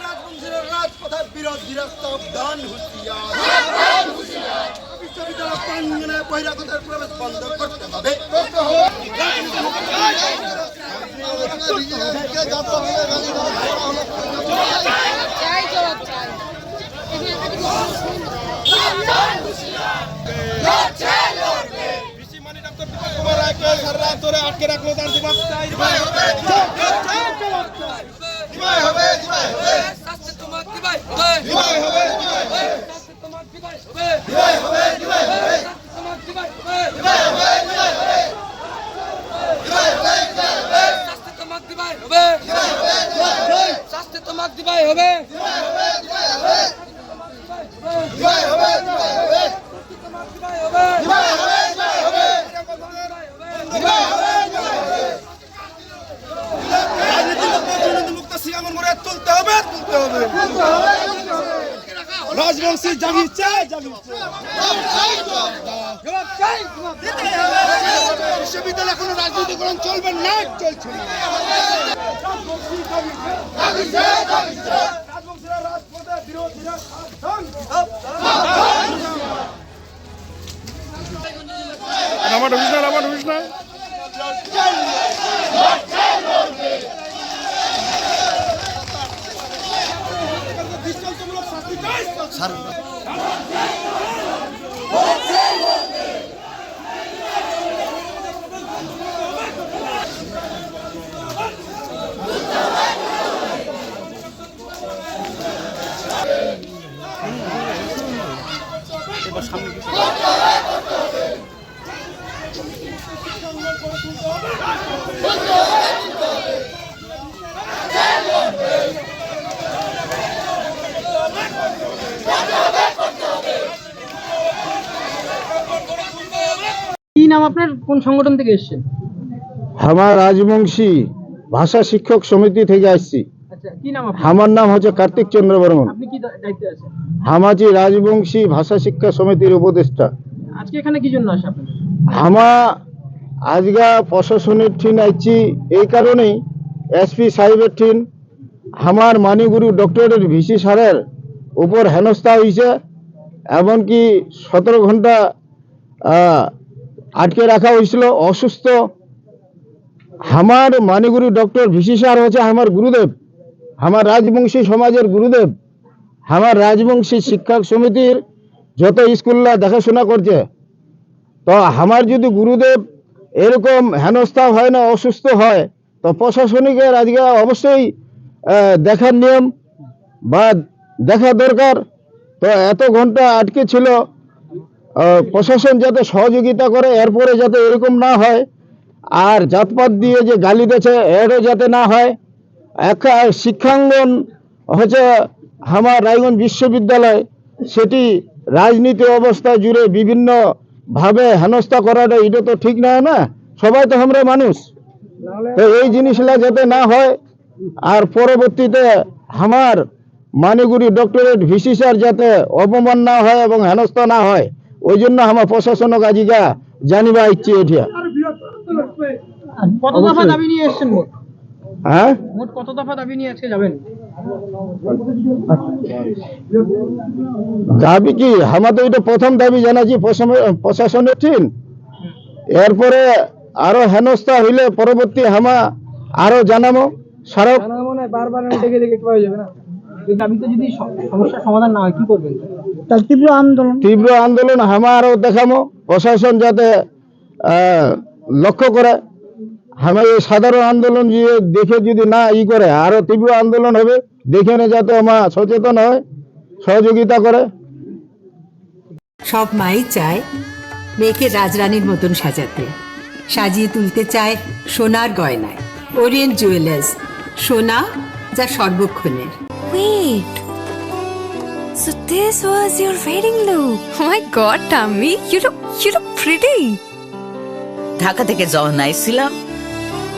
রাজবংশের রাজপথের বিরোধীরা সাবধান হুঁশিয়ার বিশ্ববিদ্যালয় প্রাঙ্গণে বহিরাগতের প্রবেশ বন্ধ করতে হবে আটকে রাখল তার জবাব শাস্তি তোমার দিবাই হবে দিবাই হবে শাস্তি তোমার দিবাই হবে দিবাই হবে দিবাই হবে শাস্তি তোমার দিবাই হবে দিবাই হবে দিবাই হবে শাস্তি তোমার দিবাই হবে দিবাই হবে দিবাই হবে শাস্তি তোমার দিবাই হবে দিবাই হবে দিবাই হবে দিবাই হবে দিবাই হবে শাস্তি তোমার দিবাই হবে দিবাই হবে দিবাই হবে হবে দিবাই হবে। রাজনীতি মুক্ত দুর্নীতি করে তুলতে হবে। তুলতে হবে। রাজবংশী বিশ্ববিদ্যালয় চাই বিশ্ববিদ্যালয়ে কোনো রাজনীতিকরণ চলবে না চলছে রাজবংশীরা রাজপথে বিরোধীরা সাবধান আমার ঢুকিস না আমার ঢুকিস না দৃষ্টান্তমূলক শাস্তি চাই কি নাম আপনার? কোন সংগঠন থেকে এসেছেন? আমার রাজবংশী ভাষা শিক্ষক সমিতি থেকে আসছি। আচ্ছা আমার নাম হচ্ছে কার্তিক চন্দ্র বর্মন। হামাজি রাজবংশী ভাষা শিক্ষা সমিতির উপদেষ্টা। আজকে এখানে কি জন্য আসে হামা আজগা প্রশাসনের ঠিন আইছি এই কারণেই এসপি সাহেবের ঠিন আমার মানিগুরু ডক্টরের ভিসি সারের উপর হেনস্থা হয়েছে এমনকি সতেরো ঘণ্টা আহ, আটকে রাখা হয়েছিল অসুস্থ। আমার মানিগুরু ডক্টর ভিসি স্যার হচ্ছে আমার গুরুদেব। আমার রাজবংশী সমাজের গুরুদেব, আমার রাজবংশী শিক্ষক সমিতির যত স্কুলরা দেখাশোনা করছে, তো আমার যদি গুরুদেব এরকম হেনস্থা হয় না, অসুস্থ হয়, তো প্রশাসনিকের আজকে অবশ্যই দেখার নিয়ম বা দেখা দরকার। তো এত ঘণ্টা আটকে ছিল প্রশাসন যাতে সহযোগিতা করে, এরপরে যাতে এরকম না হয়, আর জাতপাত দিয়ে যে গালি দিয়েছে, এরও যাতে না হয় একটা শিক্ষাঙ্গন হচ্ছে আমার রায়গঞ্জ বিশ্ববিদ্যালয়। সেটি রাজনীতি অবস্থা জুড়ে বিভিন্ন ভাবে হেনস্থা করাটা এটা তো ঠিক না না? সবাই তো আমরা মানুষ। তো এই জিনিসটা যাতে না হয় আর পরবর্তীতে আমার মানিগুড়ি ডক্টরেট ভিসি স্যার যাতে অপমান না হয় এবং হেনস্থা না হয় ওই জন্য আমার প্রশাসনক আজিকা জানিবা ইচ্ছে এটা কত দফা দাবি নিয়ে এসেছেন হ্যাঁ? মোট কত দফা দাবি নিয়ে আজকে যাবেন? দাবি কি? আমার তো এটা প্রথম দাবি জানাচ্ছি প্রশাসন- প্রশাসনের ঠিক এরপরে আরও হেনস্থা হইলে পরবর্তী হামা আরও জানাব স্মারক বারবার ডেকে ডেকে পাওয়া যাবে না। যদি স- সমাধান না হয় কি করবেন? তীব্র আন্দোলন। তীব্র আন্দোলন হামা আরও দেখামো। প্রশাসন যাতে লক্ষ্য করে। এই সাধারণ আন্দোলন যে দেখে যদি না ই করে আরও তীব্র আন্দোলন হবে দেখে না যাতে আমার সচেতন হয় সহযোগিতা করে সব মাই চায় মেয়েকে রাজরানীর মতন সাজাতে সাজিয়ে তুলতে চায় সোনার গয়নায় ওরিয়েন্ট জুয়েলার্স সোনা যা সর্বক্ষণের Wait. So this was your wedding look. Oh my god, Tammy, you look you look pretty. Dhaka থেকে যখন আইছিলাম